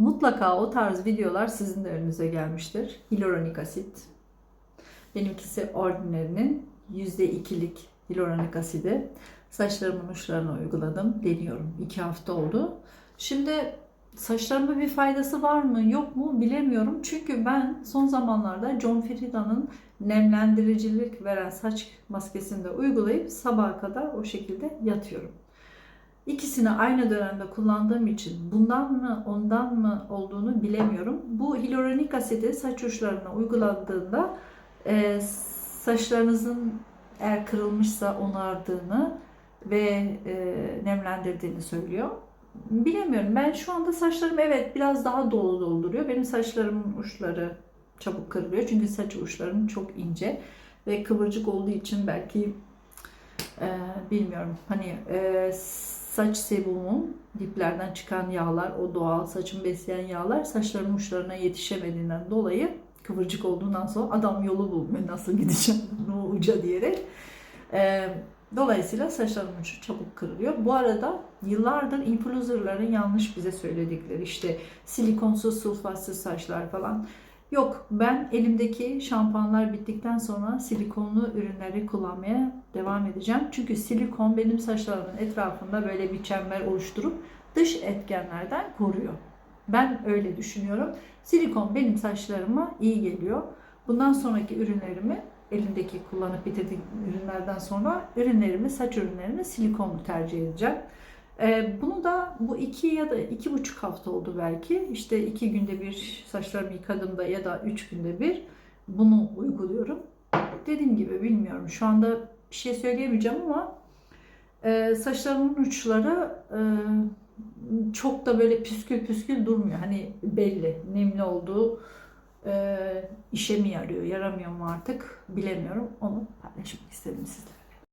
Mutlaka o tarz videolar sizin de önünüze gelmiştir. Hyaluronik asit. Benimkisi Ordinary'nin %2'lik hyaluronik asidi. Saçlarımın uçlarına uyguladım. Deniyorum. 2 hafta oldu. Şimdi saçlarıma bir faydası var mı yok mu bilemiyorum. Çünkü ben son zamanlarda John Frieda'nın nemlendiricilik veren saç maskesini de uygulayıp sabaha kadar o şekilde yatıyorum. İkisini aynı dönemde kullandığım için bundan mı ondan mı olduğunu bilemiyorum. Bu hyaluronik asidi saç uçlarına uygulandığında e, saçlarınızın eğer kırılmışsa onardığını ve e, nemlendirdiğini söylüyor. Bilemiyorum. Ben şu anda saçlarım evet biraz daha dolu dolduruyor. Benim saçlarımın uçları çabuk kırılıyor. Çünkü saç uçlarım çok ince ve kıvırcık olduğu için belki e, bilmiyorum. Hani e, saç sebumum diplerden çıkan yağlar, o doğal saçımı besleyen yağlar saçlarımın uçlarına yetişemediğinden dolayı kıvırcık olduğundan sonra adam yolu bulmuyor nasıl gideceğim o uca diyerek. E, dolayısıyla saçlarım ucu çabuk kırılıyor. Bu arada yıllardır influencerların yanlış bize söyledikleri işte silikonsuz, sulfatsız saçlar falan. Yok ben elimdeki şampuanlar bittikten sonra silikonlu ürünleri kullanmaya devam edeceğim. Çünkü silikon benim saçlarımın etrafında böyle bir çember oluşturup dış etkenlerden koruyor. Ben öyle düşünüyorum. Silikon benim saçlarıma iyi geliyor. Bundan sonraki ürünlerimi elimdeki kullanıp bitirdiğim ürünlerden sonra ürünlerimi, saç ürünlerimi silikonlu tercih edeceğim. Ee, bunu da bu iki ya da iki buçuk hafta oldu belki. İşte iki günde bir saçlarımı yıkadığımda ya da üç günde bir bunu uyguluyorum. Dediğim gibi bilmiyorum. Şu anda bir şey söyleyemeyeceğim ama e, saçlarımın uçları e, çok da böyle püskül püskül durmuyor. Hani belli nemli olduğu e, işe mi yarıyor, yaramıyor mu artık bilemiyorum. Onu paylaşmak istedim sizle.